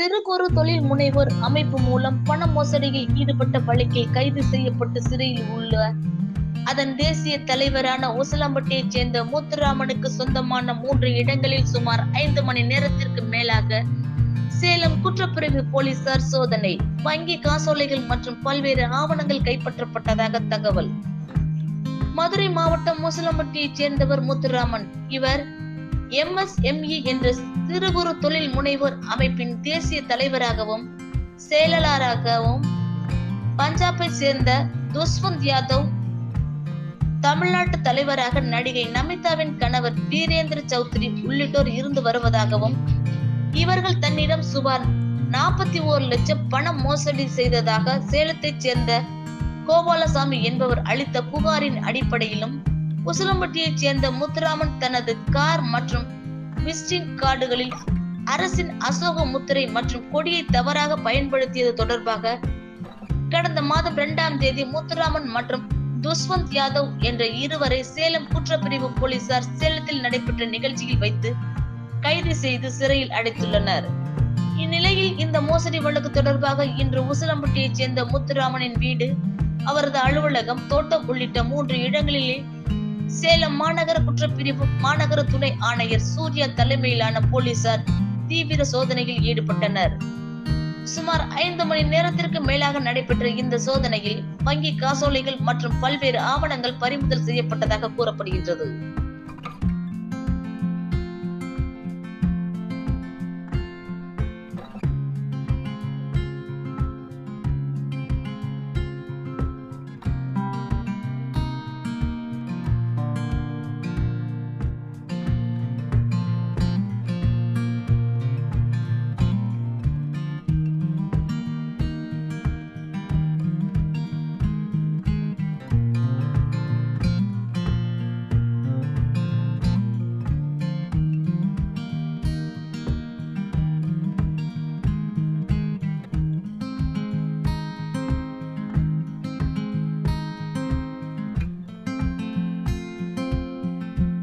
ஒரு தொழில் முனைவோர் அமைப்பு மூலம் பண மோசடியில் ஈடுபட்ட வழக்கில் கைது செய்யப்பட்டு சிறையில் உள்ள அதன் தேசிய தலைவரான உசலம்பட்டியைச் சேர்ந்த முத்துராமனுக்கு சொந்தமான மூன்று இடங்களில் சுமார் ஐந்து மணி நேரத்திற்கு மேலாக சேலம் குற்றப்பிரிவு போலீசார் சோதனை வங்கி காசோலைகள் மற்றும் பல்வேறு ஆவணங்கள் கைப்பற்றப்பட்டதாக தகவல். மதுரை மாவட்டம் முசலம்பட்டியைச் சேர்ந்தவர் முத்துராமன். இவர் எம்எஸ்எம்இ என்ற சிறு குறு தொழில் முனைவோர் அமைப்பின் தேசிய தலைவராகவும் செயலாளராகவும் பஞ்சாபை சேர்ந்த துஷ்வந்த் யாதவ் தமிழ்நாட்டு தலைவராக நடிகை நமிதாவின் கணவர் வீரேந்திர சௌத்ரி உள்ளிட்டோர் இருந்து வருவதாகவும் இவர்கள் தன்னிடம் சுமார் நாற்பத்தி ஓரு லட்சம் பணம் மோசடி செய்ததாக சேலத்தைச் சேர்ந்த கோபாலசாமி என்பவர் அளித்த புகாரின் அடிப்படையிலும் உசிலம்பட்டியைச் சேர்ந்த முத்துராமன் தனது கார் மற்றும் விசிட்டிங் கார்டுகளில் அரசின் அசோக முத்திரை மற்றும் கொடியை தவறாக பயன்படுத்தியது தொடர்பாக கடந்த மாதம் இரண்டாம் தேதி முத்துராமன் மற்றும் துஷ்வந்த் யாதவ் என்ற இருவரை சேலம் குற்றப்பிரிவு போலீசார் சேலத்தில் நடைபெற்ற நிகழ்ச்சியில் வைத்து கைது செய்து சிறையில் அடைத்துள்ளனர். இந்நிலையில் இந்த மோசடி வழக்கு தொடர்பாக இன்று உசிலம்பட்டியைச் சேர்ந்த முத்துராமனின் வீடு அவரது அலுவலகம் தோட்டம் உள்ளிட்ட மூன்று இடங்களிலே சேலம் மாநகர குற்றப்பிரிவு மாநகர துணை ஆணையர் சூர்யா தலைமையிலான போலீசார் தீவிர சோதனையில் ஈடுபட்டனர். சுமார் ஐந்து மணி நேரத்திற்கு மேலாக நடைபெற்ற இந்த சோதனையில் வங்கி காசோலைகள் மற்றும் பல்வேறு ஆவணங்கள் பறிமுதல் செய்யப்பட்டதாக கூறப்படுகின்றது.